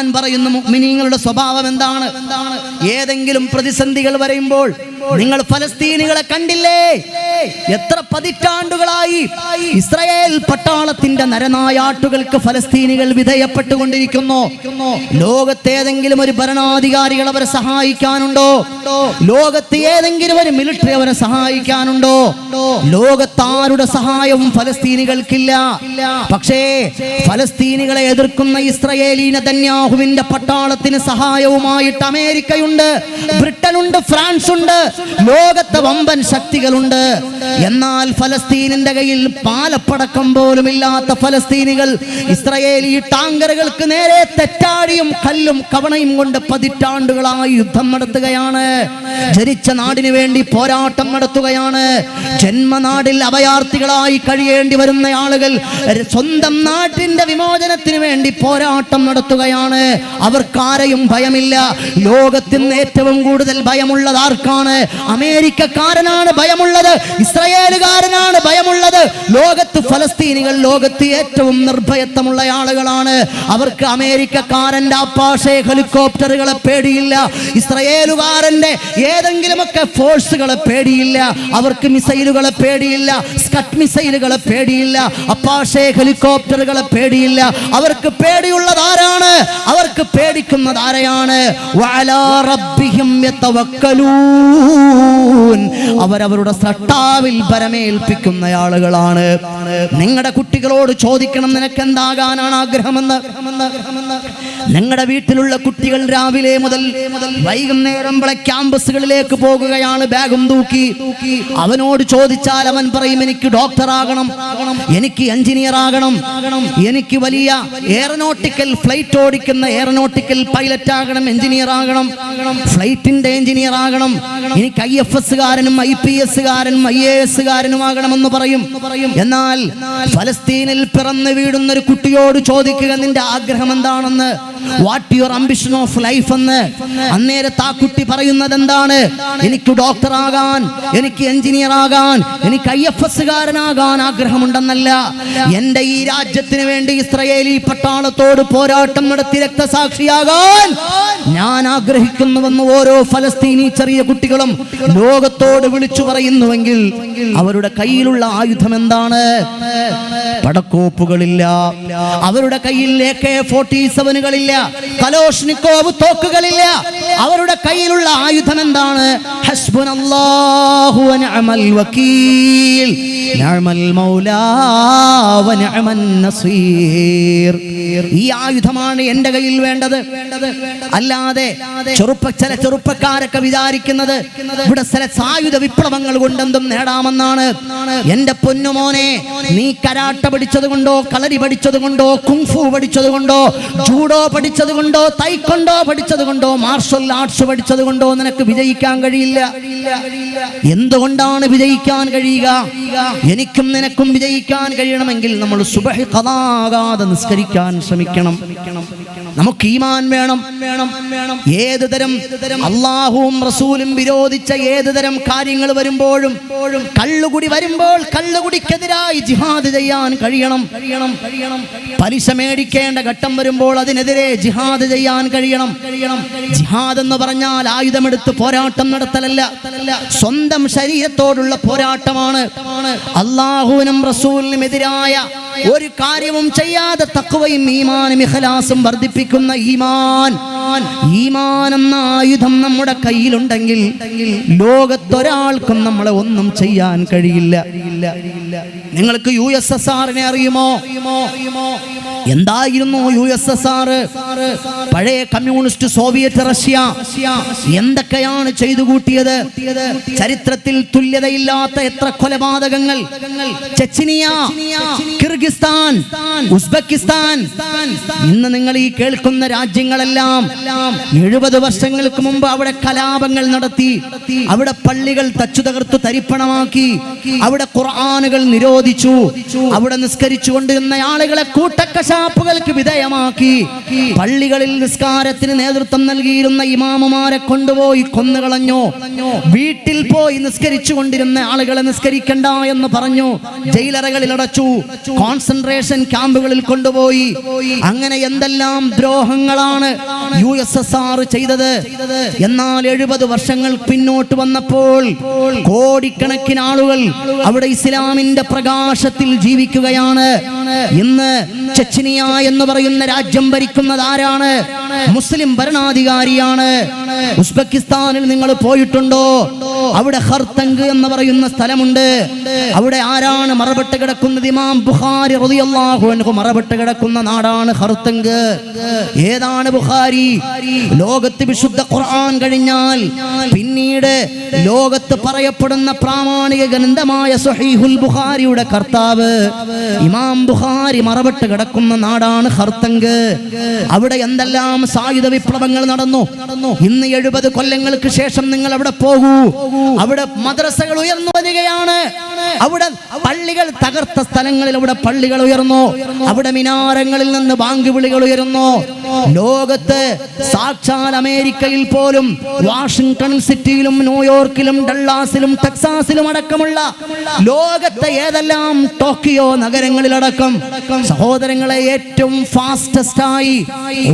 ഖുർആൻ പറയുന്ന മുഅ്മിനീങ്ങളുടെ സ്വഭാവം എന്താണ്? ഏതെങ്കിലും പ്രതിസന്ധികൾ വരുമ്പോൾ നിങ്ങൾ ഫലസ്തീനികളെ കണ്ടില്ലേ? എത്ര പതിറ്റാണ്ടുകളായി ഇസ്രായേൽ പട്ടാളത്തിന്റെ നരനായാട്ടുകൾക്ക് ഫലസ്തീനികൾ വിധേയപ്പെട്ടുകൊണ്ടിരിക്കുന്നു. ലോകത്തേതെങ്കിലും ഒരു ഭരണാധികാരികൾ അവരെ സഹായിക്കാനുണ്ടോ? ലോകത്ത് ഏതെങ്കിലും ഒരു മിലിറ്ററി അവരെ സഹായിക്കാനുണ്ടോ? ലോകത്താരുടെ സഹായവും ഫലസ്തീനികൾക്കില്ല. പക്ഷേ ഫലസ്തീനികളെ എതിർക്കുന്ന ഇസ്രയേലീന ധന്യാഹുവിന്റെ പട്ടാളത്തിന് സഹായവുമായിട്ട് അമേരിക്കയുണ്ട് ബ്രിട്ടനുണ്ട് ഫ്രാൻസ് ഉണ്ട് ലോകത്തെ വമ്പൻ ശക്തികളുണ്ട്. എന്നാൽ ഫലസ്തീനിന്റെ കയ്യിൽ പാലപ്പടക്കം പോലും ഇല്ലാത്ത ഫലസ്തീനികൾ ഇസ്രയേലി ടാങ്കറുകൾക്ക് നേരെ തെറ്റാടിയും കല്ലും കവണയും കൊണ്ട് പതിറ്റാണ്ടുകളായി യുദ്ധം നടത്തുകയാണ്. ജനിച്ച നാടിന് വേണ്ടി പോരാട്ടം നടത്തുകയാണ്. ജന്മനാടിൽ അഭയാർത്ഥികളായി കഴിയേണ്ടി വരുന്ന ആളുകൾ സ്വന്തം നാട്ടിന്റെ വിമോചനത്തിന് വേണ്ടി പോരാട്ടം നടത്തുകയാണ്. അവർക്കാരെയും ഭയമില്ല. ലോകത്തിന് ഏറ്റവും കൂടുതൽ ഭയമുള്ളത് ആർക്കാണ്? അമേരിക്കക്കാരനാണ് ഭയമുള്ളത് ഇസ്രയേലുകാരനാണ് ഭയമുള്ളത്. ലോകത്ത് ഫലസ്തീനികൾ ലോകത്ത് ഏറ്റവും നിർഭയത്വമുള്ള ആളുകളാണ്. അവർക്ക് അമേരിക്കക്കാരന്റെ അപ്പാഷെ ഹെലികോപ്റ്ററുകളെ പേടിയില്ല. ഇസ്രയേലുകാരന്റെ ഏതെങ്കിലുമൊക്കെ ഫോഴ്സുകളെ പേടിയില്ല. അവർക്ക് മിസൈലുകളെ പേടിയില്ല. സ്കട്ട് മിസൈലുകളെ പേടിയില്ല. അപ്പാഷെ ഹെലികോപ്റ്ററുകളെ പേടിയില്ല. അവർക്ക് പേടിയുള്ളത് ആരാണ്? അവർക്ക് പേടിക്കുന്നത് ആരെയാണ്? യതവക്കലൂൻ അവരവരുടെ സട്ടാവിൽ പരമേൽപ്പിക്കുന്ന ആളുകളാണ് നിങ്ങളുടെ കുട്ടികളോട് ചോദിക്കണം നിനക്ക് എന്താകാനാണ് ആഗ്രഹമെന്ന്. നിങ്ങളുടെ വീട്ടിലുള്ള കുട്ടികൾ രാവിലെ മുതൽ വൈകുന്നേരം വരെ ക്യാമ്പസുകളിലേക്ക് പോകുകയാണ്. ബാഗും തൂക്കി. അവനോട് ചോദിച്ചാൽ അവൻ പറയും എനിക്ക് ഡോക്ടർ ആകണം എനിക്ക് എഞ്ചിനീയർ ആകണം എനിക്ക് വലിയ എയറോനോട്ടിക്കൽ ഫ്ലൈറ്റ് ഓടിക്കുന്ന എയറോനോട്ടിക്കൽ പൈലറ്റ് ആകണം. എഞ്ചിനീയർ ആകണം ഫ്ലൈറ്റിന്റെ എഞ്ചിനീയർ ആകണം എനിക്ക് ഐ എഫ് എസ്സുകാരനും ഐ പി എസ്സുകാരനും ഐ എ എസ്സുകാരനും ആകണമെന്ന് പറയും. എന്നാൽ ഫലസ്തീനിൽ പിറന്നു വീടുന്ന ഒരു കുട്ടിയോട് ചോദിക്കുക നിന്റെ ആഗ്രഹം എന്താണെന്ന്? What your ambition of life എന്ന് അന്നേരത്ത് ആ കുട്ടി പറയുന്നത് എന്താണ് എനിക്ക് ഡോക്ടർ ആകാൻ എനിക്ക് എഞ്ചിനീയർ ആകാൻ എനിക്ക് ഐ എഫ് എസ്സുകാരനാകാൻ ആഗ്രഹമുണ്ടെന്നല്ല. എന്റെ ഈ രാജ്യത്തിന് വേണ്ടി ഇസ്രയേലി പട്ടാളത്തോട് പോരാട്ടം നടത്തി രക്തസാക്ഷിയാകാൻ ഞാൻ ആഗ്രഹിക്കുന്നുവെന്ന് ഓരോ ഫലസ്തീനി ചെറിയ കുട്ടികളും ലോകത്തോട് വിളിച്ചു പറയുന്നുവെങ്കിൽ അവരുടെ കയ്യിലുള്ള ആയുധം എന്താണ്? പടക്കോപ്പുകളില്ല. അവരുടെ കയ്യിൽ എ കെ ഫോർട്ടി സെവനുകളില്ല കലോഷ്നിക്കോവ് തോക്കുകളില്ല. അവരുടെ കയ്യിലുള്ള ആയുധം എന്താണ്? ഈ ആയുധമാണ് എന്റെ കയ്യിൽ വേണ്ടത്. അല്ലാതെ ചെറുപ്പ ചില ചെറുപ്പക്കാരൊക്കെ വിചാരിക്കുന്നത് ഇവിടെ ചില സായുധ വിപ്ലവങ്ങൾ കൊണ്ടെന്തും നേടാമെന്നാണ്. എന്റെ പൊന്നുമോനെ നീ കരാട്ട പഠിച്ചത് കൊണ്ടോ കളരി പഠിച്ചത് കൊണ്ടോ കുങ്ഫു പഠിച്ചത് കൊണ്ടോ ജൂഡോ പഠിച്ചത് കൊണ്ടോ തൈക്കൊണ്ടോ പഠിച്ചത് കൊണ്ടോ മാർഷൽ ആർട്സ് പഠിച്ചത് കൊണ്ടോ നിനക്ക് വിജയിക്കാൻ കഴിയില്ല. എന്തുകൊണ്ടാണ് വിജയിക്കാൻ കഴിയുക? എനിക്കും നിനക്കും വിജയിക്കാൻ കഴിയണമെങ്കിൽ നമ്മൾ സുബഹി കഥാകാതെ നിസ്കരിക്കാൻ ശ്രമിക്കണം. നമുക്ക് ഈമാൻ വേണം. ഏത് തരം അള്ളാഹുവും റസൂലും വിരോധിച്ച ഏത് തരം കാര്യങ്ങൾ വരുമ്പോഴും കള്ളുകുടി വരുമ്പോൾ കള്ളുകുടിക്കെതിരായി ജിഹാദ് ചെയ്യാൻ കഴിയണം. കഴിയണം കഴിയണം പലിശ മേടിക്കേണ്ട ഘട്ടം വരുമ്പോൾ അതിനെതിരെ ജിഹാദ് ചെയ്യാൻ കഴിയണം. കഴിയണം ജിഹാദ് എന്ന് പറഞ്ഞാൽ ആയുധമെടുത്ത് പോരാട്ടം നടത്തലല്ല. സ്വന്തം ശരീരത്തോടുള്ള പോരാട്ടമാണ്. അള്ളാഹുവിനും റസൂലിനും എതിരായ ഒരു കാര്യവും ചെയ്യാതെ തക്കുവയും ഈമാനും ഇഖലാസും വർദ്ധിപ്പിക്കുന്ന ഈമാൻ. ഈമാൻ ആയുധം നമ്മുടെ കയ്യിലുണ്ടെങ്കിൽ ലോകത്തൊരാൾക്കും നമ്മളെ ഒന്നും ചെയ്യാൻ കഴിയില്ല. നിങ്ങൾക്ക് യു എസ് എസ് ആറിനെ അറിയുമോ? എന്തായിരുന്നു യു എസ് എസ് ആർ പഴയ കമ്മ്യൂണിസ്റ്റ് സോവിയറ്റ് റഷ്യ. എന്തൊക്കെയാണ് ചെയ്തു കൂട്ടിയത്? ചരിത്രത്തിൽ തുല്യതയില്ലാത്ത എത്ര കൊലപാതകങ്ങൾ? Chechnya Kyrgyzstan Uzbekistan. ഇന്ന് നിങ്ങൾ ഈ കേൾക്കുന്ന രാജ്യങ്ങളെല്ലാം എഴുപത് വർഷങ്ങൾക്ക് മുമ്പ് അവിടെ കലാപങ്ങൾ നടത്തി അവിടെ പള്ളികൾ തച്ചു തകർത്തു തരിപ്പണമാക്കി അവിടെ ഖുർആാനുകൾ നിരോധിച്ചു അവിടെ നിസ്കരിച്ചു കൊണ്ടിരുന്ന ആളുകളെ കൂട്ടക്കശാപ്പുകൾക്ക് വിധേയമാക്കി പള്ളികളിൽ നിസ്കാരത്തിന് നേതൃത്വം നൽകിയിരുന്ന ഇമാമുമാരെ കൊണ്ടുപോയി കൊന്നുകളഞ്ഞു. വീട്ടിൽ പോയി നിസ്കരിച്ചു കൊണ്ടിരുന്ന ആളുകളെ നിസ്കരിക്കണ്ട എന്ന് പറഞ്ഞു ജയിലറകളിൽ അടച്ചു കോൺസെൻട്രേഷൻ ക്യാമ്പുകളിൽ കൊണ്ടുപോയി. അങ്ങനെ എന്തെല്ലാം ദ്രോഹങ്ങളാണ് യു എസ് എസ് ആർ ചെയ്തത്. എന്നാൽ എഴുപത് വർഷങ്ങൾ പിന്നോട്ട് വന്നപ്പോൾ കോടിക്കണക്കിന് ആളുകൾ അവിടെ ഇസ്ലാമിന്റെ പ്രകാശത്തിൽ ജീവിക്കുകയാണ്. ഇന്ന് ചെച്ചിനിയ എന്ന് പറയുന്ന രാജ്യം ഭരിക്കുന്നത് ആരാണ്? മുസ്ലിം ഭരണാധികാരിയാണ്. ഉസ്ബെക്കിസ്ഥാനിൽ നിങ്ങൾ പോയിട്ടുണ്ടോ? അവിടെ ഹർത്തങ്ക് എന്ന് പറയുന്ന സ്ഥലമുണ്ട്. അവിടെ ആരാണ് മറപ്പെട്ട് കിടക്കുന്നത്? ഇമാം ബുഖാരി റളിയല്ലാഹു അൻഹു മറപ്പെട്ട് കിടക്കുന്ന നാടാണ് ഹർത്തങ്ക് ഏതാണ് ബുഖാരി? ലോകത്ത് വിശുദ്ധ ഖുർആൻ കഴിഞ്ഞാൽ പിന്നീട് ലോകത്ത് പറയപ്പെടുന്ന പ്രാമാണിക ഗ്രന്ഥമായ സഹീഹുൽ ബുഖാരിയുടെ കർത്താവ് ഇമാം മറപ്പെട്ട് കിടക്കുന്ന നാടാണ് ഹർത്തങ്ക്. അവിടെ എന്തെല്ലാം സായുധ വിപ്ലവങ്ങൾ നടന്നു? ഇന്ന് എഴുപത് കൊല്ലങ്ങൾക്ക് ശേഷം നിങ്ങൾ അവിടെ പോകൂ. അവിടെ മദ്രസകൾ ഉയർന്നു വരികയാണ്. അവിടെ പള്ളികൾ തകർത്ത സ്ഥലങ്ങളിൽ അവിടെ പള്ളികൾ ഉയർന്നു. അവിടെ മിനാരങ്ങളിൽ നിന്ന് ബാങ്ക് വിളികൾ ഉയരുന്നു. ലോകത്ത് സാക്ഷാൽ അമേരിക്കയിൽ പോലും വാഷിംഗ്ടൺ സിറ്റിയിലും ന്യൂയോർക്കിലും ഡള്ളാസിലും ടെക്സാസിലും അടക്കമുള്ള ലോകത്തെ ഏതെല്ലാം ടോക്കിയോ നഗരങ്ങളിലടക്കം സഹോദരങ്ങളെ ഏറ്റവും ഫാസ്റ്റസ്റ്റ് ആയി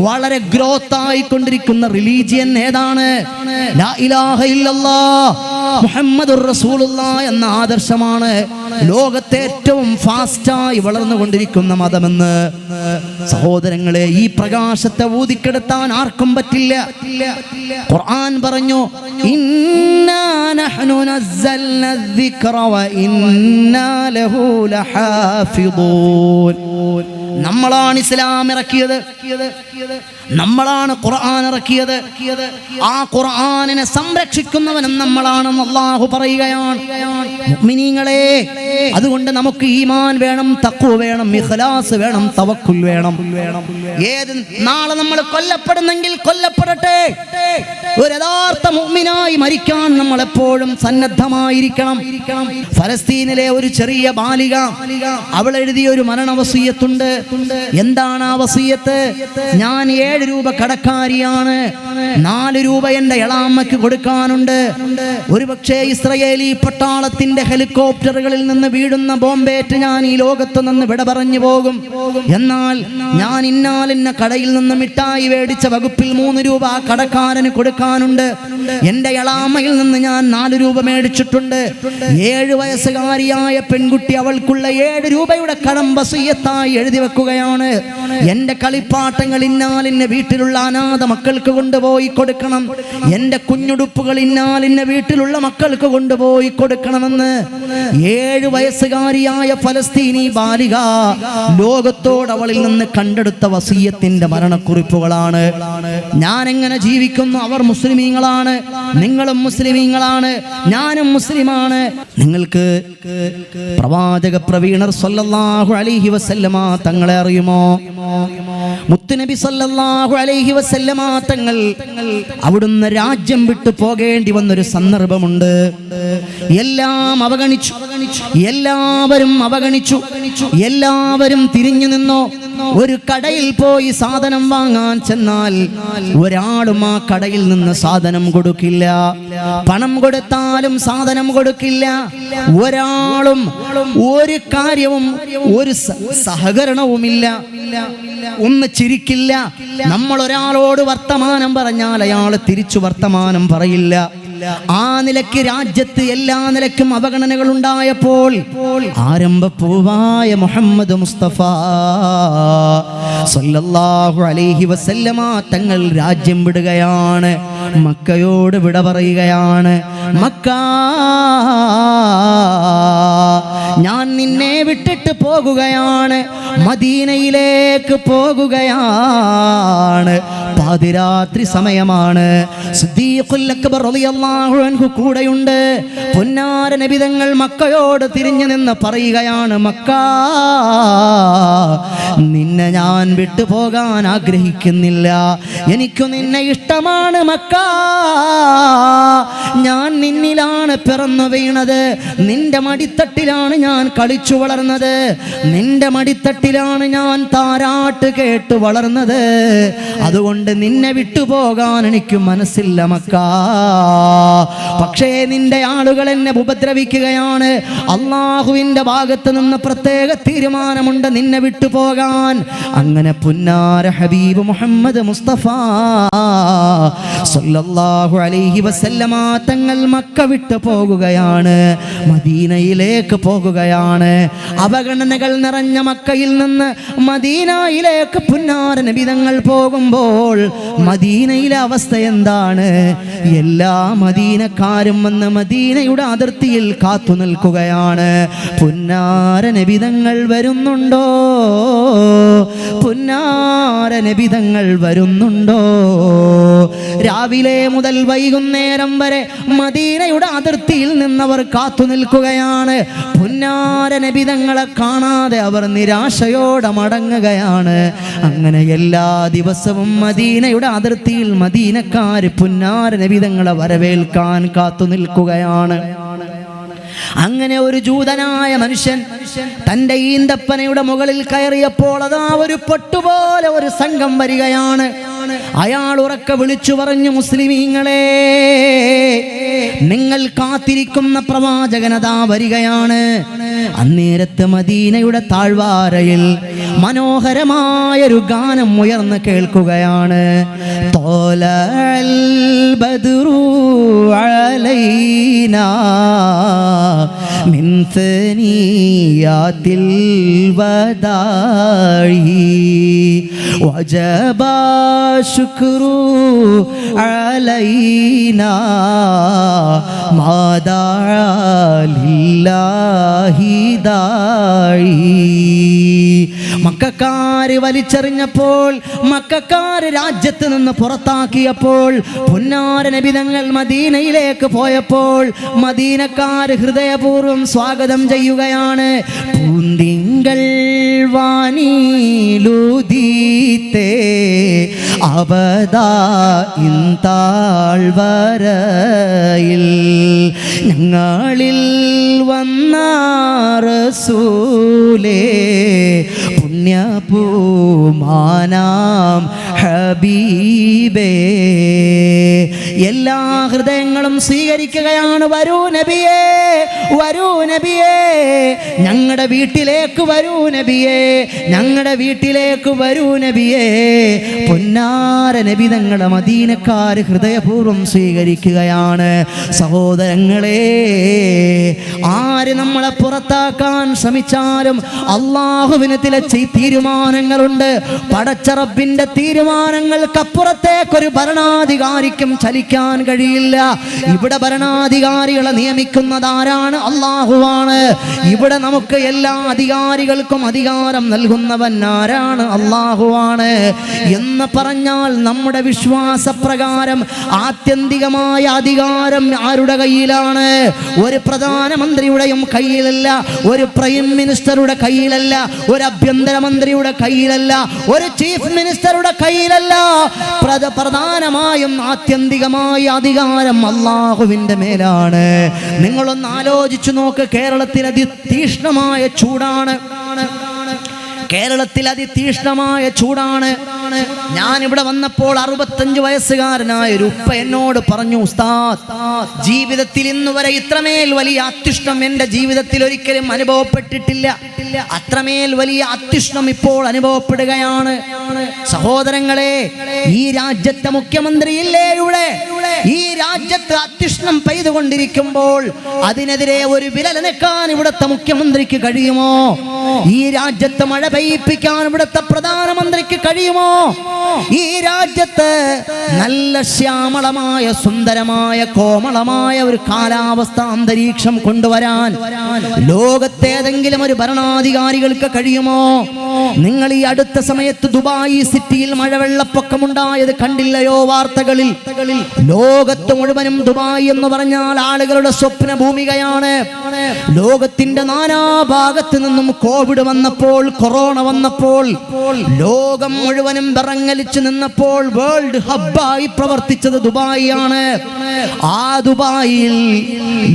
വളരെ ഗ്രോത്ത് ആയിക്കൊണ്ടിരിക്കുന്ന റിലീജിയൻ ഏതാണ്? മുഹമ്മദ് റസൂലുള്ള എന്ന ആദർശമാണ് ലോകത്തെ ഏറ്റവും ഫാസ്റ്റായി വളർന്നുകൊണ്ടിരിക്കുന്ന മതമെന്ന്. സഹോദരങ്ങളെ ഈ പ്രകാശത്തെ ഊതിക്കെടുത്താൻ ആർക്കും പറ്റില്ല. ഖുർആൻ പറഞ്ഞു ഇന്നാ ലഹു ലഹാഫിദൂൻ. നമ്മളാണ് ഇസ്ലാം ഇറക്കിയത്. നമ്മളാണ് ഖുർആൻ ഇറക്കിയത്. ആ ഖുർആനിനെ സംരക്ഷിക്കുന്നവനും നമ്മളാണെന്ന് അള്ളാഹു പറയുകയാണ്. മുഅ്മിനീങ്ങളെ അതുകൊണ്ട് നമുക്ക് ഈമാൻ വേണം തഖ്വ വേണം ഇഖ്ലാസ് വേണം തവക്കുൽ വേണം. ഏത് നാളെ നമ്മൾ കൊല്ലപ്പെടുന്നെങ്കിൽ കൊല്ലപ്പെടട്ടെ. ഒരു യഥാർത്ഥ മുഅ്മിനായി മരിക്കാൻ നമ്മൾ എപ്പോഴും സന്നദ്ധമായിരിക്കണം. ഫലസ്തീനിലെ ഒരു ചെറിയ ബാലിക അവൾ എഴുതിയ ഒരു മരണ വസീയത്തുണ്ട്. എന്താണ് ആ വസീയത്ത്? ഞാൻ ഏഴ് രൂപ കടക്കാരിയാണ്. നാല് രൂപ എന്റെ എളാമ്മയ്ക്ക് കൊടുക്കാനുണ്ട്. ഒരുപക്ഷെ ഇസ്രയേലി പട്ടാളത്തിന്റെ ഹെലികോപ്റ്ററുകളിൽ നിന്ന് വീഴുന്ന ബോംബേറ്റ് ഞാൻ ഈ ലോകത്ത് നിന്ന് വിട പറഞ്ഞു പോകും. എന്നാൽ ഞാൻ ഇന്നാലിന്ന കടയിൽ നിന്ന് മിഠായി മേടിച്ച വകുപ്പിൽ മൂന്ന് രൂപ ആ കടക്കാരന് കൊടുക്കാനുണ്ട്. എന്റെ എളാമ്മയിൽ നിന്ന് ഞാൻ നാല് രൂപ മേടിച്ചിട്ടുണ്ട്. ഏഴ് വയസ്സുകാരിയായ പെൺകുട്ടി അവൾക്കുള്ള ഏഴ് രൂപയുടെ കടം വസീയത്തായി എഴുതി വെക്കുകയാണ് എന്റെ കളിപ്പാട്ടങ്ങൾ ഇന്നാലിന്ന വീട്ടിലുള്ള അനാഥ മക്കൾക്ക് കൊണ്ടുപോയി കൊടുക്കണം. എന്റെ കുഞ്ഞുടുപ്പുകൾ ഇന്നാലിന്ന വീട്ടിലുള്ള മക്കൾക്ക് കൊണ്ടുപോയി കൊടുക്കണമെന്ന് ഏഴ് വയസ്സുകാരിയായ ഫലസ്തീനി ബാലിക ലോകത്തോട് അവളിൽ നിന്ന് കണ്ടെടുത്ത വസീയത്തിന്റെ മരണക്കുറിപ്പുകളാണ്. ഞാൻ എങ്ങനെ ജീവിക്കുന്നു? അവർ മുസ്ലിമീങ്ങളാണ്. നിങ്ങളും മുസ്ലിമീങ്ങളാണ്. ഞാനും മുസ്ലിമാണ്. നിങ്ങൾക്ക് പ്രവാചക പ്രവീണർ സല്ലല്ലാഹു അലൈഹി വസല്ലമ തങ്ങളെ അറിയുമോ? മുത്തുനബി സല്ലല്ലാഹു അലൈഹി വസല്ലമ തങ്ങൾ അവിടുന്ന് രാജ്യം വിട്ടു പോകേണ്ടി വന്നൊരു സന്ദർഭമുണ്ട്. എല്ലാം അവഗണിച്ചു. എല്ലാവരും അവഗണിച്ചു. എല്ലാവരും തിരിഞ്ഞു നിന്നോ. ഒരു കടയിൽ പോയി സാധനം വാങ്ങാൻ ചെന്നാൽ ഒരാളും ആ കടയിൽ നിന്ന് സാധനം കൊടുക്കില്ല. പണം കൊടുത്താലും സാധനം കൊടുക്കില്ല. ഒരാളും ഒരു കാര്യവും ഒരു സഹകരണവുമില്ല. ഒന്ന് ചിരിക്കില്ല. നമ്മൾ ഒരാളോട് വർത്തമാനം പറഞ്ഞാൽ അയാൾ തിരിച്ചു വർത്തമാനം പറയില്ല. ആ നിലയ്ക്ക് രാജ്യത്ത് എല്ലാ നിലക്കും അവഗണനകൾ ഉണ്ടായപ്പോൾ ആരംഭപ്പൂവായ മുഹമ്മദ് മുസ്തഫ സല്ലല്ലാഹു അലൈഹി വസല്ലമ തങ്ങൾ രാജ്യം വിടുകയാണ് മക്കയോട് വിട പറയുകയാണ് മക്ക ഞാൻ നിന്നെ വിട്ടിട്ട് പോകുകയാണ് മദീനയിലേക്ക് പോകുകയാണ് പാതിരാത്രി സമയമാണ്. കൂടെയുണ്ട്. പൊന്നാര നബിതങ്ങൾ മക്കയോട് തിരിഞ്ഞു നിന്ന് പറയുകയാണ് മക്ക നിന്നെ ഞാൻ വിട്ടുപോകാൻ ആഗ്രഹിക്കുന്നില്ല. എനിക്കു നിന്നെ ഇഷ്ടമാണ് മക്ക. ഞാൻ നിന്നിലാണ് പിറന്നു വീണത്. നിന്റെ മടിത്തട്ടിലാണ് ഞാൻ കളിച്ചു വളർന്നത്. നിന്റെ മടിത്തട്ടിലാണ് ഞാൻ താരാട്ട് കേട്ട് വളർന്നത്. അതുകൊണ്ട് നിന്നെ വിട്ടുപോകാൻ എനിക്ക് മനസ്സില്ല മക്ക. പക്ഷേ നിന്റെ ആളുകൾ എന്നെ ഉപദ്രവിക്കുകയാണ്. അള്ളാഹുവിന്റെ ഭാഗത്ത് നിന്ന് പ്രത്യേക തീരുമാനമുണ്ട് നിന്നെ വിട്ടുപോകാൻ. അങ്ങനെ പുന്നാര ഹബീബ് മുഹമ്മദ് മുസ്തഫ സല്ലല്ലാഹു അലൈഹി വസല്ലമ തങ്ങൾ മക്ക വിട്ടു പോകുകയാണ് മദീനയിലേക്ക് പോകുകയാണ്. അവഗണനകൾ നിറഞ്ഞ മക്കയിൽ നിന്ന് മദീനയിലേക്ക് പുന്നാര നബിതങ്ങൾ പോകുമ്പോൾ മദീനയിലെ അവസ്ഥ എന്താണ്? എല്ലാ മദീനക്കാരും വന്ന് മദീനയുടെ അതിർത്തിയിൽ കാത്തു നിൽക്കുകയാണ്. പുന്നാര നബിതങ്ങൾ വരുന്നുണ്ടോ? പുന്നാര നബിതങ്ങൾ വരുന്നുണ്ടോ? രാവിലെ മുതൽ വൈകുന്നേരം വരെ മദീനയുടെ അതിർത്തിയിൽ നിന്നവർ കാത്തു നിൽക്കുകയാണ്. പുന്നാര നബിതങ്ങളെ കാണാതെ അവർ നിരാശയോടെ മടങ്ങുകയാണ്. അങ്ങനെ എല്ലാ ദിവസവും മദീനയുടെ അതിർത്തിയിൽ മദീനക്കാര് പുന്നാര നബിതങ്ങളെ വരവേൽക്കാൻ കാത്തു നിൽക്കുകയാണ്. അങ്ങനെ ഒരു ജൂതനായ മനുഷ്യൻ തന്റെ ഈന്തപ്പനയുടെ മുകളിൽ കയറിയപ്പോൾ അതാ ഒരു പൊട്ടുപോലെ ഒരു സംഘം വരികയാണ്. അയാൾ ഉറക്കെ വിളിച്ചു പറഞ്ഞു മുസ്ലിമീങ്ങളെ നിങ്ങൾ കാത്തിരിക്കുന്ന പ്രവാചകനതാ വരികയാണ് അന്നേരത്ത് മദീനയുടെ താഴ്വാരയിൽ മനോഹരമായൊരു ഗാനം ഉയർന്ന് കേൾക്കുകയാണ് തോലൽ ബദ്രു അലൈനാ من ثنيات الوداع وجب الشكر علينا ما دعا لله داعي മക്കാര് വലിച്ചെറിഞ്ഞപ്പോൾ മക്കാര് രാജ്യത്ത് നിന്ന് പുറത്താക്കിയപ്പോൾ പൊന്നാര നബിതങ്ങൾ മദീനയിലേക്ക് പോയപ്പോൾ മദീനക്കാർ ഹൃദയപൂർവം സ്വാഗതം ചെയ്യുകയാണ്. പൂന്തിങ്കൾ വാനീലുദീത്തേ അവതാ ഇൻതാഴ്വരയിൽ ഞങ്ങളിൽ വന്ന റസൂലേ പുണ്യപൂമാനാം ഹബീബേ. എല്ലാ ഹൃദയങ്ങളും സ്വീകരിക്കുകയാണ് വരൂ നബിയേ. വരൂ നബിയേ. ഞങ്ങളുടെ വീട്ടിലേക്ക് വരൂ നബിയേ. ഞങ്ങളുടെ വീട്ടിലേക്ക് വരൂ നബിയേ. പൊന്നാര നബി തങ്ങളുടെ മദീനക്കാർ ഹൃദയപൂർവം സ്വീകരിക്കുകയാണ്. സഹോദരങ്ങളെ ആര് നമ്മളെ പുറത്താക്കാൻ ശ്രമിച്ചാലും അള്ളാഹുവിന് ചില തീരുമാനങ്ങളുണ്ട്. പടച്ചറപ്പിന്റെ തീരുമാനങ്ങൾക്കപ്പുറത്തേക്കൊരു ഭരണാധികാരിക്കും ചലിക്കാൻ കഴിയില്ല. ഇവിടെ ഭരണാധികാരികളെ നിയമിക്കുന്നത് ആരാണ് അള്ളാഹുവാണ് ഇവിടെ നമുക്ക് എല്ലാ അധികാരികൾക്കും അധികാരം നൽകുന്നവൻ ആരാണ്? അള്ളാഹുവാണ് എന്ന് പറഞ്ഞാൽ നമ്മുടെ വിശ്വാസപ്രകാരം ആത്യന്തികമായ അധികാരം ആരുടെ കയ്യിലാണ്? ഒരു പ്രധാനമന്ത്രിയുടെയും കയ്യിലല്ല ഒരു പ്രൈം മിനിസ്റ്ററുടെ കയ്യിലല്ല ഒരു ആഭ്യന്തരമന്ത്രിയുടെ കയ്യിലല്ല ഒരു ചീഫ് മിനിസ്റ്ററുടെ കയ്യിലല്ല. പ്രധ- പ്രധാനമായും ആത്യന്തികമായ അധികാരം അള്ളാഹുവിന്റെ മേലാണ്. നിങ്ങളൊന്ന് ആലോചിച്ചു നോക്ക് കേരളത്തിൽ അതിതീഷ്ണമായ ചൂടാണ്. കേരളത്തിൽ അതിതീഷ്ണമായ ചൂടാണ്. ഞാൻ ഇവിടെ വന്നപ്പോൾ അറുപത്തഞ്ച് വയസ്സുകാരനായ ഒരു ഉപ്പ എന്നോട് പറഞ്ഞു ഉസ്താദ് ജീവിതത്തിൽ ഇന്ന് വരെ ഇത്രമേൽ വലിയ അത്യുഷ്ണം എന്റെ ജീവിതത്തിൽ ഒരിക്കലും അനുഭവപ്പെട്ടിട്ടില്ല. അത്രമേൽ വലിയ അത്യുഷ്ണം ഇപ്പോൾ അനുഭവപ്പെടുകയാണ്. സഹോദരങ്ങളെ ഈ രാജ്യത്തെ മുഖ്യമന്ത്രി ഇല്ലേ ഇവിടെ? ഈ രാജ്യത്ത് അത്യുഷ്ണം പെയ്തുകൊണ്ടിരിക്കുമ്പോൾ അതിനെതിരെ ഒരു വിരലനക്കാൻ ഇവിടുത്തെ മുഖ്യമന്ത്രിക്ക് കഴിയുമോ? ഈ രാജ്യത്ത് മഴ പെയ്യിപ്പിക്കാൻ ഇവിടുത്തെ പ്രധാനമന്ത്രിക്ക് കഴിയുമോ? ഈ രാജ്യത്ത് നല്ല ശ്യാമളമായ സുന്ദരമായ കോമളമായ ഒരു കാലാവസ്ഥ അന്തരീക്ഷം കൊണ്ടുവരാൻ ലോകത്തേതെങ്കിലും ഒരു ഭരണാധികാരികൾക്ക് കഴിയുമോ? നിങ്ങൾ ഈ അടുത്ത സമയത്ത് ദുബായ് സിറ്റിയിൽ മഴവെള്ളപ്പൊക്കമുണ്ടായത് കണ്ടില്ലയോ വാർത്തകളിൽ? ലോകത്ത് മുഴുവനും ദുബായ് എന്ന് പറഞ്ഞാൽ ആളുകളുടെ സ്വപ്ന ഭൂമികയാണ്. ലോകത്തിന്റെ നാനാഭാഗത്ത് നിന്നും കോവിഡ് വന്നപ്പോൾ കൊറോണ വന്നപ്പോൾ ലോകം മുഴുവനും വിറങ്ങലിച്ചു നിന്നപ്പോൾ വേൾഡ് ഹബ്ബായി പ്രവർത്തിച്ചത് ദുബായി ആണ് ആ ദുബായിൽ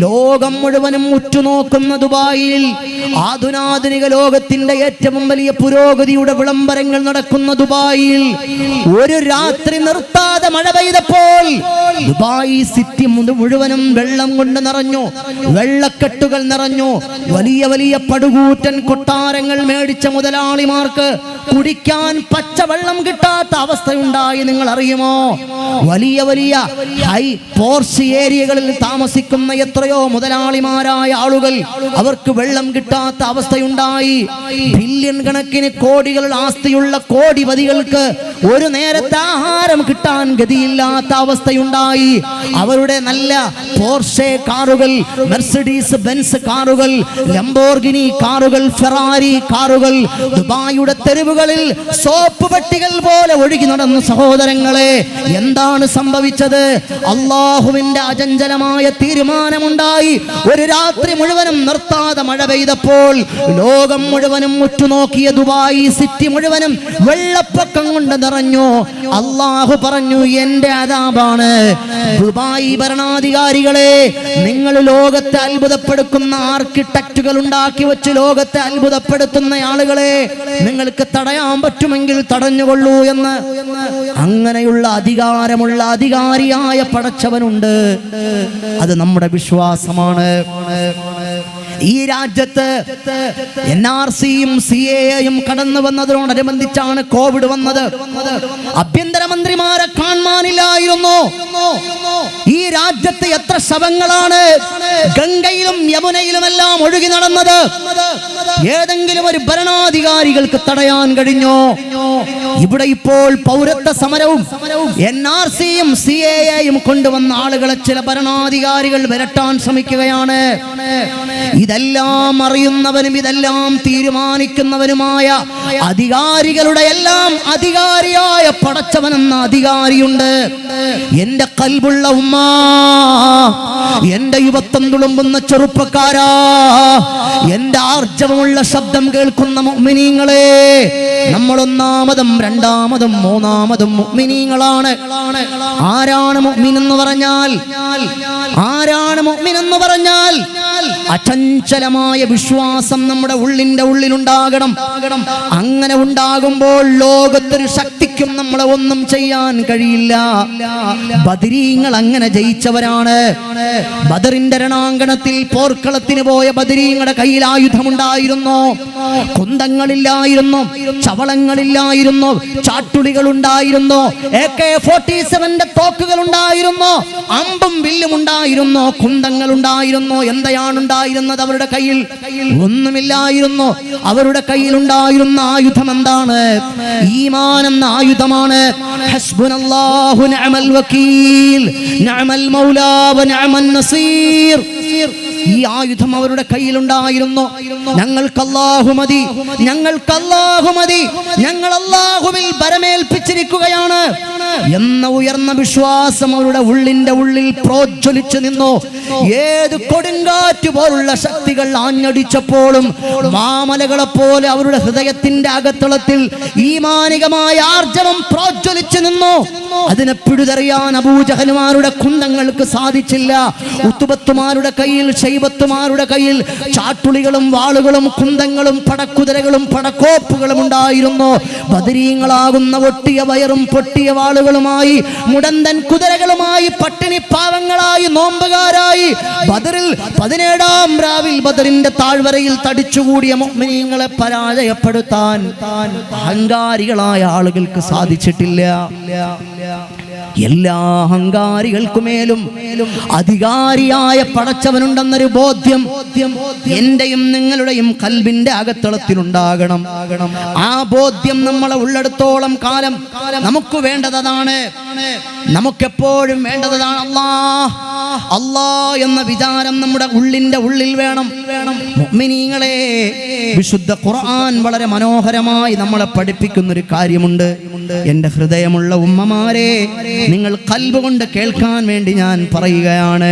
ലോകം മുഴുവനും ഉറ്റുനോക്കുന്ന ദുബായിൽ ആധുനാധുനിക ലോകത്തിന്റെ ഏറ്റവും വലിയ പുരോഗതിയുടെ വിളംബരങ്ങൾ നടക്കുന്ന ദുബായിൽ ഒരു രാത്രി നിർത്താതെ മഴ പെയ്തപ്പോൾ ദുബായ് സിറ്റി മുഴു- മുഴുവനും വെള്ളം കൊണ്ട് നിറഞ്ഞു. വെള്ളക്കെട്ടുകൾ നിറഞ്ഞു. വലിയ വലിയ പടുകൂറ്റൻ കൊട്ടാരങ്ങൾ മേടിച്ച മുതലാളിമാർക്ക് കുടിക്കാൻ പച്ചവെള്ളം കിട്ടാത്ത അവസ്ഥയുണ്ടായി നിങ്ങൾ അറിയുമോ വലിയ വലിയ ഹൈ പോർച്ച് ഏരിയകളിൽ താമസിക്കുന്ന എത്രയോ മുതലാളിമാരായ ആളുകൾ അവർക്ക് വെള്ളം കിട്ടാത്ത അവസ്ഥയുണ്ടായി. ബില്യൺ കണക്കിന് കോടികൾ ആസ്തിയുള്ള കോടിപതികൾക്ക് ഒരു നേരത്തെ ആഹാരം കിട്ടാൻ ഗതിയില്ലാത്ത അവസ്ഥയുണ്ടായി. അവരുടെ നല്ല പോർഷേ കാറുകൾ മെർസിഡീസ് ബെൻസ് കാറുകൾ ലംബോർഗിനി കാറുകൾ ഫെറാരി കാറുകൾ ദുബായിയുടെ തെരുവുകളിൽ സോപ്പ് പെട്ടികൾ പോലെ ഒഴുകി നടന്ന സഹോദരങ്ങളെ. എന്താണ് സംഭവിച്ചത്? അള്ളാഹുവിന്റെ അചഞ്ചലമായ തീരുമാനമുണ്ടായി. ഒരു രാത്രി മുഴുവനും നിർത്താതെ മഴ പെയ്തപ്പോൾ ലോകം മുഴുവനും ഉറ്റുനോക്കിയ ദുബായി സിറ്റി മുഴുവനും വെള്ളപ്പൊക്കം കൊണ്ട് നിറഞ്ഞു. അള്ളാഹു പറഞ്ഞു എന്റെ അതാപാണ് ദുബായ് ഭരണാധികാരികളെ നിങ്ങൾ ലോകത്തെ അത്ഭുതപ്പെടുത്തുന്ന ആർക്കിടെക്റ്റുകൾ ഉണ്ടാക്കി വെച്ച് ലോകത്തെ അത്ഭുതപ്പെടുത്തുന്ന ആളുകളെ നിങ്ങൾക്ക് തടയാൻ പറ്റുമെങ്കിൽ തടഞ്ഞുകൊള്ളൂ എന്ന് അങ്ങനെയുള്ള അധികാരമുള്ള അധികാരിയായ പടച്ചവനുണ്ട്. അത് നമ്മുടെ വിശ്വാസമാണ്. ഈ രാജ്യത്ത് എൻ ആർ സിയും സി എയും കടന്നു വന്നതിനോടനുബന്ധിച്ചാണ് കോവിഡ് വന്നത്. ആഭ്യന്തരമന്ത്രിമാരെ കാണാനില്ലായിരുന്നു ഈ രാജ്യത്ത് എത്ര ശവങ്ങളാണ്? ഗംഗയിലും യമുനയിലും എല്ലാം ഒഴുകി നടന്നത്. ഏതെങ്കിലും ഒരു ഭരണാധികാരികൾക്ക് തടയാൻ കഴിഞ്ഞോ? ഇവിടെ ഇപ്പോൾ പൗരത്വ സമരവും എൻ ആർ സിയും സി എയും കൊണ്ടുവന്ന ആളുകളെ ചില ഭരണാധികാരികൾ വിരട്ടാൻ ശ്രമിക്കുകയാണ്. ഇതെല്ലാം അറിയുന്നവനും ഇതെല്ലാം തീരുമാനിക്കുന്നവനുമായ അധികാരികളുടെ എല്ലാം അധികാരിയായ പടച്ചവനെന്ന അധികാരിയുണ്ട്. എന്റെ കൽബുള്ള ഉമ്മ എന്റെ യുവത്വം തുളുമ്പുന്ന ചെറുപ്പക്കാരാ എന്റെ ആർജവമുള്ള ശബ്ദം കേൾക്കുന്ന മുഗ്മിനീങ്ങളെ നമ്മൾ ഒന്നാമതും രണ്ടാമതും മൂന്നാമതും മുഗ്മിനീങ്ങളാണ് ആരാണ് മുഅ്മിൻ എന്ന് പറഞ്ഞാൽ? ആരാണ് മുഅ്മിൻ എന്ന് പറഞ്ഞാൽ? അചഞ്ചലമായ വിശ്വാസം നമ്മുടെ ഉള്ളിന്റെ ഉള്ളിലുണ്ടാകണം. അങ്ങനെ ഉണ്ടാകുമ്പോൾ ലോകത്തൊരു ശക്തിക്കും നമ്മളെ ഒന്നും ചെയ്യാൻ കഴിയില്ല. ബദരീങ്ങൾ അങ്ങനെ ജയിച്ചവരാണ്. ബദറിന്റെ രണാങ്കണത്തിൽ പോർക്കളത്തിന് പോയ ബദരീങ്ങളുടെ കയ്യിൽ ആയുധമുണ്ടായിരുന്നു. കുന്തങ്ങളില്ലായിരുന്നു ചവളങ്ങളില്ലായിരുന്നു ചാട്ടുളികൾ ഉണ്ടായിരുന്നു എ കെ ഫോർട്ടി സെവന്റെ തോക്കുകൾ ഉണ്ടായിരുന്നു അമ്പും വില്ലും ഉണ്ടായിരുന്നു കുന്തങ്ങൾ ഉണ്ടായിരുന്നു എന്തെയാണ് ഉണ്ടായിരുന്നത് അവരുടെ കയ്യിൽ? ഒന്നുമില്ലായിരുന്നു. അവരുടെ കയ്യിൽ ഉണ്ടായിരുന്ന ആയുധം എന്താണ്? ഈമാൻ എന്ന ആയുധമാണ്. ഹസ്ബുനല്ലാഹു നിഅമൽ വക്കീൽ. നിഅമൽ മൗലാ വ നഅമൻ നസീർ. ഈ ആയുധം അവരുടെ കയ്യിലുണ്ടായിരുന്നു. ഞങ്ങൾക്ക് അല്ലാഹു മതി ഞങ്ങൾക്ക് അല്ലാഹു മതി ഞങ്ങൾ അല്ലാഹുവിൽ ബരമേൽപ്പിച്ചിരിക്കുകയാണ്. എന്ന ഉയർന്ന വിശ്വാസം അവരുടെ ഉള്ളിന്റെ ഉള്ളിൽ പ്രോജ്വലിച്ചു നിന്നു. ഏത് കൊടുങ്കാറ്റ് പോലുള്ള ശക്തികൾ ആഞ്ഞടിച്ചപ്പോഴും മാമലകളെ പോലെ അവരുടെ ഹൃദയത്തിന്റെ അകത്തളത്തിൽ ഈമാനികമായ ആർജവം പ്രോജ്വലിച്ചു നിന്നു. അതിനെ പിഴുതെറിയാൻ അബൂജഹലുമാരുടെ കുന്തങ്ങൾക്ക് സാധിച്ചില്ല. ഉത്തുബത്തുമാരുടെ കയ്യിൽ ശൈബത്തുമാരുടെ കയ്യിൽ ചാട്ടുളികളും വാളുകളും കുന്തങ്ങളും പടക്കുതിരകളും പടക്കോപ്പുകളും ഉണ്ടായിരുന്നു. ബദരീങ്ങളാകുന്ന ഒട്ടിയ വയറും പൊട്ടിയ വാളുകളുമായി മുടന്തൻ കുതിരകളുമായി പട്ടിണി പാവങ്ങളായി നോമ്പുകാരായി ബദറിൽ പതിനേഴാം രാവിൽ ബദറിന്റെ താഴ്വരയിൽ തടിച്ചുകൂടിയ മുഅ്മിനീങ്ങളെ പരാജയപ്പെടുത്താൻ അഹങ്കാരികളായ ആളുകൾക്ക് സാധിച്ചിട്ടില്ല. എല്ലാ അഹങ്കാരികൾക്കുമേലും അധികാരിയായ പടച്ചവനുണ്ടെന്നൊരു ബോധ്യം എന്റെയും നിങ്ങളുടെയും കൽവിന്റെ അകത്തളത്തിലുണ്ടാകണം. ആ ബോധ്യം നമ്മളെ ഉള്ളെടുത്തോളം കാലം നമുക്ക് വേണ്ടതാണ്. നമുക്കെപ്പോഴും വേണ്ടതാണ് അല്ലാ അല്ലാ എന്ന വിചാരം നമ്മുടെ ഉള്ളിന്റെ ഉള്ളിൽ വേണം. മുഅ്മിനീങ്ങളെ വിശുദ്ധ ഖുർആൻ വളരെ മനോഹരമായി നമ്മളെ പഠിപ്പിക്കുന്ന ഒരു കാര്യമുണ്ട്. എന്റെ ഹൃദയമുള്ള ഉമ്മമാരെ നിങ്ങൾ കൽബ് കൊണ്ട് കേൾക്കാൻ വേണ്ടി ഞാൻ പറയുകയാണ്.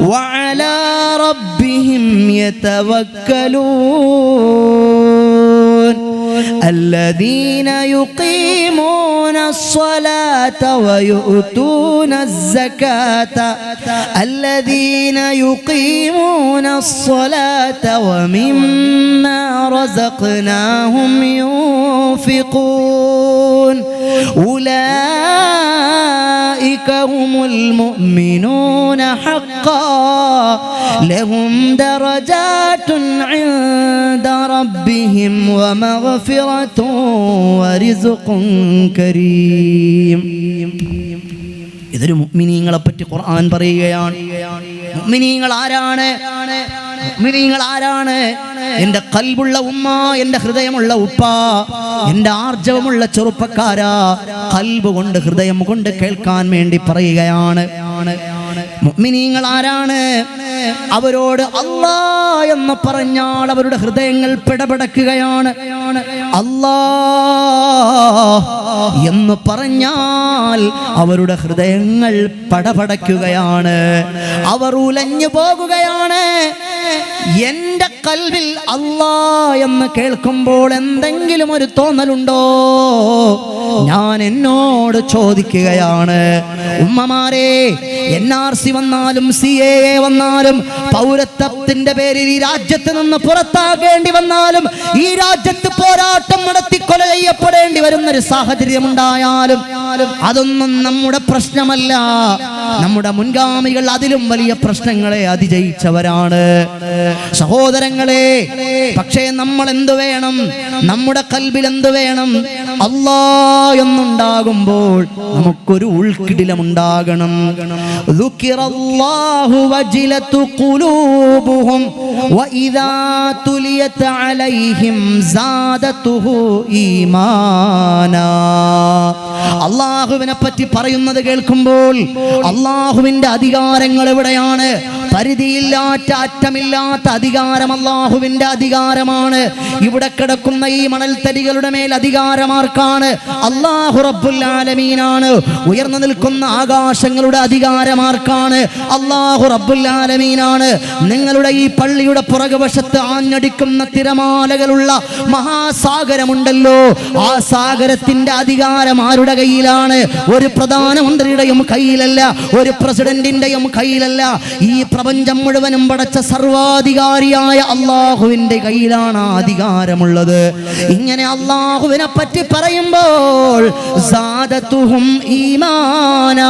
وعلى ربهم يتوكلون. الذين يقيمون الصلاة ويؤتون الزكاة. الذين يقيمون الصلاة ومما رزقناهم ينفقون. أولئك هم المؤمنون حقا لهم درجات عند ربهم ومغفرة ورزق كريم ഇതൊരു മുഅ്മിനീങ്ങളെ പറ്റി ഖുർആൻ പറയുകയാണ് മുഅ്മിനീങ്ങൾ ആരാണ് മുഅ്മിനീങ്ങൾ ആരാണ് എന്റെ കൽബുള്ള ഉമ്മ എന്റെ ഹൃദയമുള്ള ഉപ്പ എന്റെ ആർജവമുള്ള ചെറുപ്പക്കാരാ. കൽബ് കൊണ്ട് ഹൃദയം കൊണ്ട് കേൾക്കാൻ വേണ്ടി പറയുകയാണ്. മുഅ്മിനീങ്ങൾ ആരാണ് അവരോട് അല്ലാ എന്ന് പറഞ്ഞാൽ അവരുടെ ഹൃദയങ്ങൾ പിടപെടക്കുകയാണ്. അല്ലാ എന്ന് പറഞ്ഞാൽ അവരുടെ ഹൃദയങ്ങൾ പടപടക്കുകയാണ്. അവർ ഉലഞ്ഞു പോകുകയാണ്. എന്റെ കൽവിൽ അല്ലാ എന്ന് കേൾക്കുമ്പോൾ എന്തെങ്കിലും ഒരു തോന്നലുണ്ടോ? ഞാൻ എന്നോട് ചോദിക്കുകയാണ്. ഉമ്മമാരെ എൻ ആർ സി വന്നാലും സി എ എ വന്നാലും പൗരത്വത്തിന്റെ പേരിൽ ഈ രാജ്യത്ത് നിന്ന് പുറത്താകേണ്ടി വന്നാലും ഈ രാജ്യത്ത് പോരാട്ടം നടത്തി കൊല ചെയ്യപ്പെടേണ്ടി വരുന്ന ഒരു സാഹചര്യം ഉണ്ടായാലും അതൊന്നും നമ്മുടെ പ്രശ്നമല്ല. നമ്മുടെ മുൻഗാമികൾ അതിലും വലിയ പ്രശ്നങ്ങളെ അതിജയിച്ചവരാണ്. സഹോദരങ്ങളെ പക്ഷേ നമ്മൾ എന്തു വേണം? നമ്മുടെ കൽബിൽ എന്തു വേണം? അല്ലാ എന്നുണ്ടാകുമ്പോൾ നമുക്കൊരു ഉൾക്കിടിലം ഉണ്ടാകണം അള്ളാഹുവിനെ പറ്റി പറയുന്നത് കേൾക്കുമ്പോൾ അള്ളാഹുവിന്റെ അധികാരങ്ങൾ എവിടെയാണ്? പരിധിയില്ലാത്ത അറ്റമില്ലാത്ത അധികാരം അള്ളാഹുവിന്റെ അധികാരമാണ്. ഇവിടെ കിടക്കുന്ന ഈ മണൽത്തരികളുടെ മേൽ അധികാരമാർക്കാണ്. അള്ളാഹു റബ്ബുൽ ആലമീനാണ്. ഉയർന്നു നിൽക്കുന്ന ആകാശങ്ങളുടെ അധികാരമാർക്കാണ്. അള്ളാഹു റബ്ബുൽ ആലമീനാണ്. നിങ്ങളുടെ ഈ പള്ളിയുടെ പുറകുവശത്ത് ആഞ്ഞടിക്കുന്ന തിരമാലകളുള്ള മഹാസാഗരമുണ്ടല്ലോ. ആ സാഗരത്തിന്റെ അധികാരം ആരുടെ കയ്യിലാണ്? ഒരു പ്രധാനമന്ത്രിയുടെയും കയ്യിലല്ല ഒരു പ്രസിഡന്റിന്റെയും കയ്യിലല്ല. ഈ പ്രപഞ്ചം മുഴുവനും പടച്ച സർവാധികാരിയായ അള്ളാഹുവിന്റെ കയ്യിലാണ് അധികാരമുള്ളത്. ഇങ്ങനെ അള്ളാഹുവിനെ പറ്റി പറയുമ്പോൾ സാദത്തുഹും ഈമാന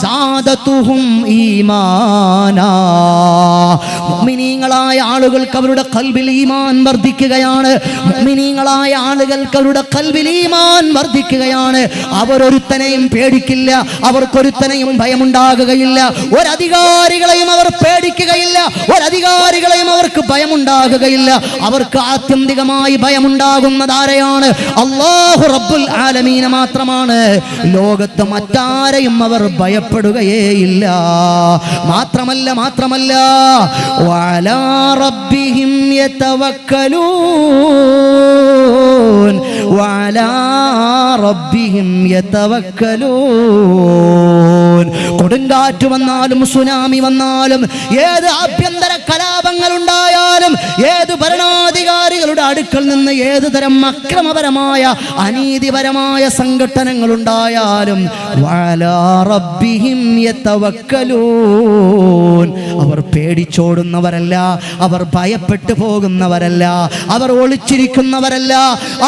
സാദത്തുഹും ഈമാന. മുഅ്മിനീങ്ങളായ ആളുകൾക്ക് അവരുടെ കൽബിൽ ഈമാൻ വർദ്ധിക്കുകയാണ്. മുഅ്മിനീങ്ങളായ ആളുകൾക്ക് അവരുടെ കൽബിൽ ഈമാൻ വർദ്ധിക്കുകയാണ്. അവരൊരുത്തനെയും പേടിക്കില്ല അവർക്കൊരുത്തനെയും ഭയമുണ്ടാകുകയില്ല. ഒരധികാരികളെയും അവർ പേടിക്കുകയില്ല ഒരധികാരികളെയും അവർക്ക് ഭയമുണ്ടാകുകയില്ല. അവർക്ക് ആത്യന്തികമായി ഭയമുണ്ടാകുന്നത് ആരെയാണ്? അള്ളാഹു റബ്ബുൽ ആലമീന മാത്രമാണ്. ലോകത്ത് മറ്റാരെയും അവർ ഭയപ്പെടുകയേയില്ല. മാത്രമല്ല മാത്രമല്ല. യതവക്കലൂൻ. വഅലാ യതവക്കലൂൻ. കൊടുങ്കാറ്റ് വന്നാലും സുനാമി വന്നാലും ഏത് ആഭ്യന്തര കലാപങ്ങൾ ഉണ്ടായാലും ഏത് ഭരണാധികാരികളുടെ അടുക്കൽ നിന്ന് ഏത് തരം അക്രമപരമായ അനീതിപരമായ സംഘടനകൾ ഉണ്ടായാലും അവർ പേടിച്ചോടുന്നവരല്ല അവർ ഭയപ്പെട്ടു പോകുന്നവരല്ല അവർ ഒളിച്ചിരിക്കുന്നവരല്ല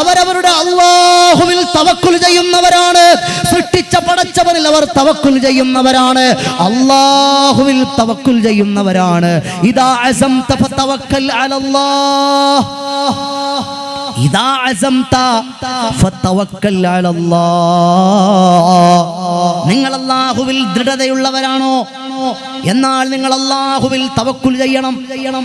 അവരവരുടെ അള്ളാഹുവിൽ തവക്കുൽ ചെയ്യുന്നവരാണ്. സൃഷ്ടിച്ച പടച്ചവനിൽ അവർ തവക്കുൽ ചെയ്യുന്നവരാണ്. അള്ളാഹുവിൽ തവക്കുൽ ചെയ്യുന്നവരാണ്. ഇതാ അസം തവക്കൽ അലല്ലാഹ്. ഇതാ അസംത അലല്ലാഹ് നിങ്ങൾ അല്ലാഹുവിൽ ദൃഢതയുള്ളവരാണോ? എന്നാൽ നിങ്ങൾ അല്ലാഹുവിൽ തവക്കുൽ ചെയ്യണം ചെയ്യണം.